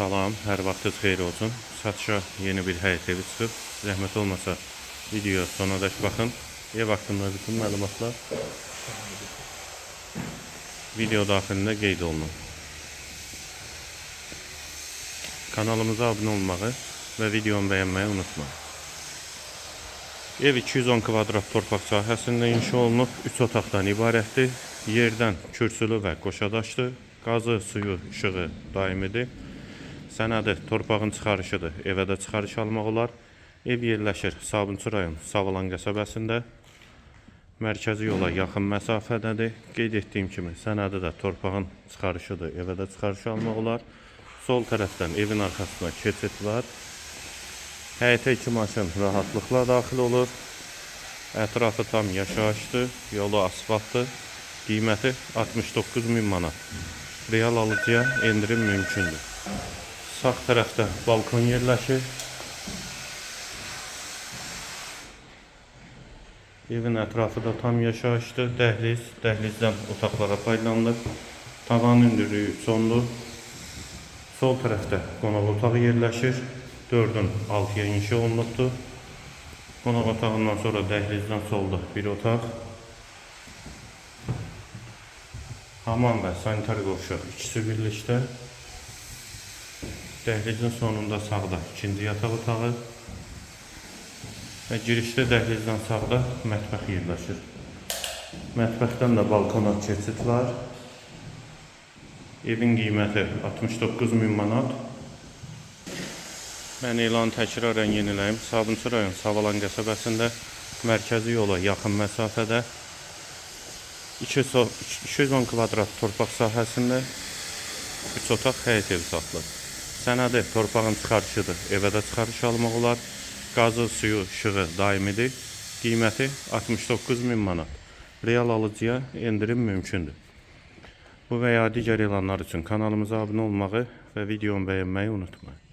Salam, hər vaxtınız xeyir olsun. Satışa yeni bir evi çıxıb. Zəhmət olmasa video sonadək baxın. Ev haqqında bütün məlumatlar video daxilində qeyd olunur. Kanalımıza abunə olmağı və videonu bəyənməyi unutmayın. Ev 210 kvadrat torpaq sahəsində inşa olunub, 3 otaqdan ibarətdir. Yerdən kürsülü və qoşadaşdır. Qazı, suyu, işığı daimidir. Sənədi torpağın çıxarışıdır. Evə də çıxarış almaq olar. Ev yerləşir Sabunçu rayon Savalan qəsəbəsində. Mərkəzi yola yaxın məsafədədir. Qeyd etdiyim kimi sənədi də torpağın çıxarışıdır. Evə də çıxarış almaq olar. Sol tərəfdən evin arxasına keçid var. Həyətə iki maşın rahatlıqla daxil olur. Ətrafı tam yaşayışdır. Yolu asfaltdır. Qiyməti 69 min manat. Real alıcıya endirim mümkündür. Sağ tərəfdə balkon yerləşir. Evin ətrafı da tam yaşayışdır. Dəhliz, dəhlizdən otaqlara paylanılıb. Tavan hündürlüyü sondur. Sol tərəfdə qonaq otağı yerləşir. 4-ün 6-ya inşa olunubdur. Qonaq otağından sonra dəhlizdən solda bir otaq. Hamam və sanitar qovşaq ikisi birlikdə. Dəhlizin sonunda sağda ikinci yataq otağı və girişdə dəhlizdən sağda mətbəx yerləşir. Mətbəxdən də balkona keçid var. Evin qiyməti 69 min manat. Mən elanı təkrarən yeniləyim. Sabunçu rayon Savalan qəsəbəsində mərkəzi yola yaxın məsafədə 2 so 210 kvadrat torpaq sahəsində 3 otaq həyət evi satılır. Sənədi torpağın çıxarışıdır. Evə də çıxarış almaq olar. Qazı, suyu, işığı daimidir. Qiyməti 69 min manat. Real alıcıya endirim mümkündür. Bu və ya digər elanlar kanalımıza abunə olmağı və videonu bəyənməyi unutmayın.